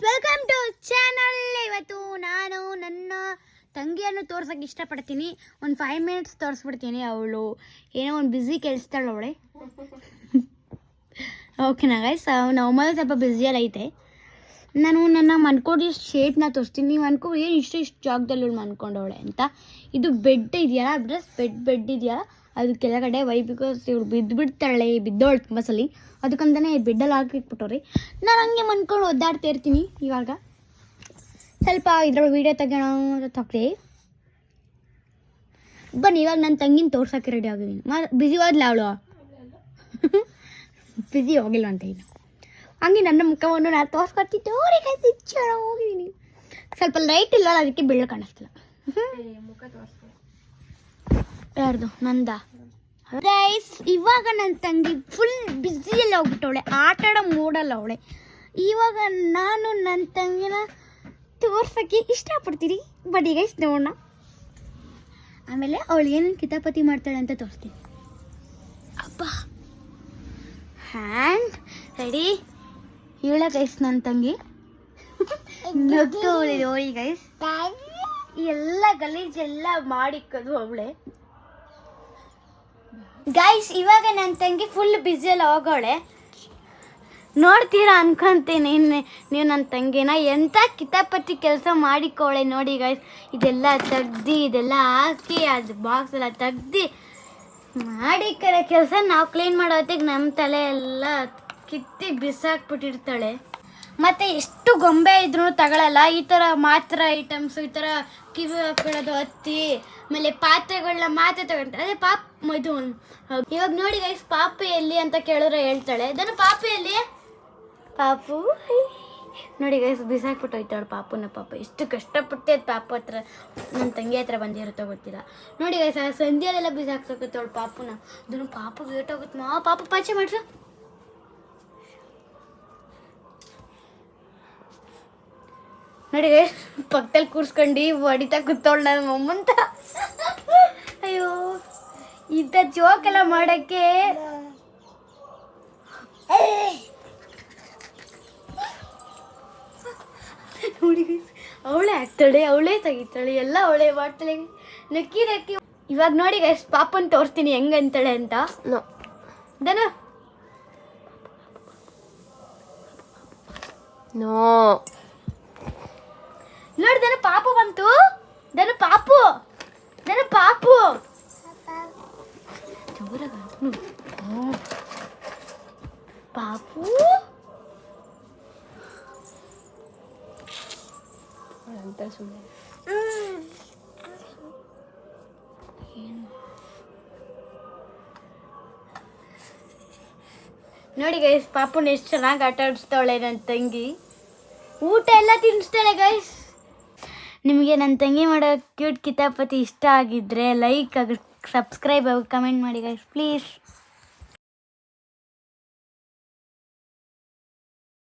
Guys welcome to channel ಇವತ್ತು ನಾನು ನನ್ನ ತಂಗಿಯನ್ನು ತೋರ್ಸಕ್ಕೆ ಇಷ್ಟಪಡ್ತೀನಿ. ಒಂದು ಫೈವ್ ಮಿನಿಟ್ಸ್ ತೋರಿಸ್ಬಿಡ್ತೀನಿ ಅವಳು. ಏನೋ ಒಂದು ಬ್ಯುಸಿ ಕೆಲಸದಳು ಅವಳೆ. ಓಕೆನಾ ಗೈಸ್ ನಾವು ಮೊದಲು ಸ್ವಲ್ಪ ಬ್ಯುಸಿಯಲ್ಲಿ ಐತೆ. ನಾನು ನನ್ನ ಮನ್ಕೊಂಡಿಷ್ಟು ಶೇಟ್ನ ತೋರಿಸ್ತೀನಿ. ನೀವು ಅನ್ಕೋ ಏನು ಇಷ್ಟು ಇಷ್ಟು ಜಾಗದಲ್ಲಿ ಮನ್ಕೊಂಡವಳೆ ಅಂತ. ಇದು ಬೆಡ್ ಇದೆಯಲ್ಲ ಡ್ರೆಸ್ ಬೆಡ್ ಬೆಡ್ ಇದೆಯಲ್ಲ. ಅದು ಕೆಳಗಡೆ ವೈ ಬಿಕಾಸ್ ಇವ್ರು ಬಿದ್ದು ಬಿಡ್ತಾಳೆ ಬಿದ್ದೋಳು ತುಂಬ ಸಲ. ಅದಕ್ಕಂತಾನೆ ಬೆಡ್ಡಲ್ಲಿ ಹಾಕಿಟ್ಬಿಟ್ಟವ್ರಿ ನಾನು ಹಂಗೆ ಮನ್ಕೊಂಡು ಒದ್ದಾಡ್ತಾ ಇರ್ತೀನಿ ಇವಾಗ. ಸ್ವಲ್ಪ ಇದ್ರೊಳಗೆ ವೀಡಿಯೋ ತೆಗೋಣ ಅಂತ ಬನ್ನಿ, ಇವಾಗ ನನ್ನ ತಂಗಿನ ತೋರ್ಸೋಕ್ಕೆ ರೆಡಿ ಆಗಿದ್ದೀನಿ. ಮ ಬಿಸಿ ಹೋದ್ಲ ಅವಳು? ಬಿಸಿ ಹೋಗಿಲ್ಲ ಅಂತ ಇನ್ನು. ಹಂಗೆ ನನ್ನ ಮುಖವನ್ನು ನಾನು ಅವರಿಗೆ ಹೋಗಿದ್ದೀನಿ. ಸ್ವಲ್ಪ ಲೈಟ್ ಇಲ್ಲ ಅದಕ್ಕೆ ಬೆಳ್ಳು ಕಾಣಿಸ್ತಿಲ್ಲ. ಯಾರ್ದು? ನಂದ? ಗೈಸ್ ಇವಾಗ ನನ್ನ ತಂಗಿ ಫುಲ್ ಬ್ಯುಸಿಯಲ್ಲಿ ಹೋಗ್ಬಿಟ್ಟವಳೆ. ಆಟ ಆಡೋ ಮೂಡಲ್ಲ ಅವಳೆ. ಇವಾಗ ನಾನು ನನ್ನ ತಂಗಿನ ತೋರ್ಸೋಕ್ಕೆ ಇಷ್ಟಪಡ್ತೀನಿ. ಬಡಿ ಗೈಸ್ ನೋಡೋಣ. ಆಮೇಲೆ ಅವಳು ಏನೇನು ಕಿತಾಪತಿ ಮಾಡ್ತಾಳೆ ಅಂತ ತೋರಿಸ್ತೀನಿ. ಅಪ್ಪ ಹ್ಯಾಂಡ್ ರೆಡಿ ಇವಳ ಗೈಸ್ ನನ್ನ ತಂಗಿ. ನೋಡಿ ಗೈಸ್ ಎಲ್ಲ ಗಲೀಜೆಲ್ಲ ಮಾಡಿಕ್ಕದು ಅವಳೆ. ಗೈಸ್ ಇವಾಗ ನನ್ನ ತಂಗಿ ಫುಲ್ ಬ್ಯುಸಿಯಲ್ಲಿ ಹೋಗೋಳೆ. ನೋಡ್ತೀರಾ ಅನ್ಕೊಂತೀನಿ ನೀವು ನನ್ನ ತಂಗಿನ. ಎಂಥ ಕಿತಾಪತಿ ಕೆಲಸ ಮಾಡಿಕೊಳ್ಳೆ ನೋಡಿ ಗೈಸ್ ಇದೆಲ್ಲ ತೆಗ್ದು, ಇದೆಲ್ಲ ಹಾಕಿ, ಅದು ಬಾಕ್ಸ್ ಎಲ್ಲ ತೆಗ್ದು ಮಾಡಿ ಕೆಲಸ ನಾವು ಕ್ಲೀನ್ ಮಾಡೋತ್ತಿಗೆ ನಮ್ಮ ತಲೆ ಎಲ್ಲ ಕಿತ್ತಿ ಬಿಸಾಕ್ಬಿಟ್ಟಿರ್ತಾಳೆ. ಮತ್ತೆ ಎಷ್ಟು ಗೊಂಬೆ ಇದ್ರೂ ತಗೊಳಲ್ಲ. ಈ ಥರ ಮಾತ್ರ ಐಟಮ್ಸ್ ಈ ಥರ ಕಿವಿ ಹಾಕೊಳ್ಳೋದು ಹತ್ತಿ, ಆಮೇಲೆ ಪಾತ್ರೆಗಳನ್ನ ಮಾತ್ರ ತಗೊಳ್ತಾರೆ ಅದೇ ಪಾಪ್ ಇದು ಇವಾಗ ನೋಡಿ ಗೈಸ್ ಪಾಪು ಎಲ್ಲಿ ಅಂತ ಕೇಳಿದ್ರೆ ಹೇಳ್ತಾಳೆ. ಇದನ್ನು ಪಾಪು ಎಲ್ಲಿ? ಪಾಪು? ನೋಡಿ ಗೈಸ್ ಬಿಸಾಕ್ಬಿಟ್ಟು ಹೋಯ್ತಾಳ ಪಾಪುನ ಪಾಪ. ಎಷ್ಟು ಕಷ್ಟಪಟ್ಟೆ ಪಾಪ ಪಾಪು ಹತ್ರ ನನ್ನ ತಂಗಿ ಹತ್ರ ಬಂದಿರುತ್ತೋ ಗೊತ್ತಿಲ್ಲ. ನೋಡಿ ಗೈಸ್ ಆ ಸಂಧ್ಯಾಲೆಲ್ಲ ಬಿಸಾಕ್ಸೋಕತ್ತವಳು ಪಾಪುನ. ಅದನ್ನು ಪಾಪ ಗೇಟ್ ಹೋಗುತ್ತೆ. ಮಾ, ಪಾಪ ಪಾಚೆ ಮಾಡ್ಸು. ನೋಡಿ ಪಕ್ಕದಲ್ಲಿ ಕೂರ್ಸ್ಕೊಂಡು ಹೊಡಿತಾ ಕೂತವಳು ನನ್ನ ಮೊಮ್ಮಂತ. ಅಯ್ಯೋ ಇಂಥ ಜೋಕ್ ಎಲ್ಲ ಮಾಡಕ್ಕೆ. ನೋಡಿ ಅವಳೇ ಆಗ್ತಾಳೆ ಅವಳೇ ತೆಗಿತಾಳೆ ಎಲ್ಲ ಅವಳೇ ಮಾಡ್ತಾಳೆ. ನಕ್ಕಿ ನಕ್ಕಿ. ಇವಾಗ ನೋಡಿ ಗೈಸ್ ಪಾಪನ್ ತೋರಿಸ್ತೀನಿ ಹೆಂಗಂತಾಳೆ ಅಂತ. ದನ. ನೋ. ನೋಡಿ ದನ ಪಾಪು ಬಂತು ದನ ಪಾಪು ದನ ಪಾಪು ಜೋರಾಗ ಅನ್ನು. ಹ್ಮ್. ಪಾಪು ಅಂತ ಸುಮ್ಮನೆ ನೋಡಿ ಗೈಸ್ ಪಾಪುನ ಎಷ್ಟು ಚೆನ್ನಾಗಿ ಆಟ ಆಡಿಸ್ತಾಳೆ ನನ್ನ ತಂಗಿ. ಊಟ ಎಲ್ಲ ತಿನ್ನಿಸ್ತಾಳೆ ಗೈಸ್ ನಿಮಗೆ ನನ್ನ ತಂಗಿ ಮಾಡೋ ಕ್ಯೂಟ್ ಕಿತಾಪತಿ ಇಷ್ಟ ಆಗಿದ್ದರೆ ಲೈಕ್ ಆಗಿ ಸಬ್ಸ್ಕ್ರೈಬ್ ಆಗಿ ಕಮೆಂಟ್ ಮಾಡಿ ಗೈಸ್ ಪ್ಲೀಸ್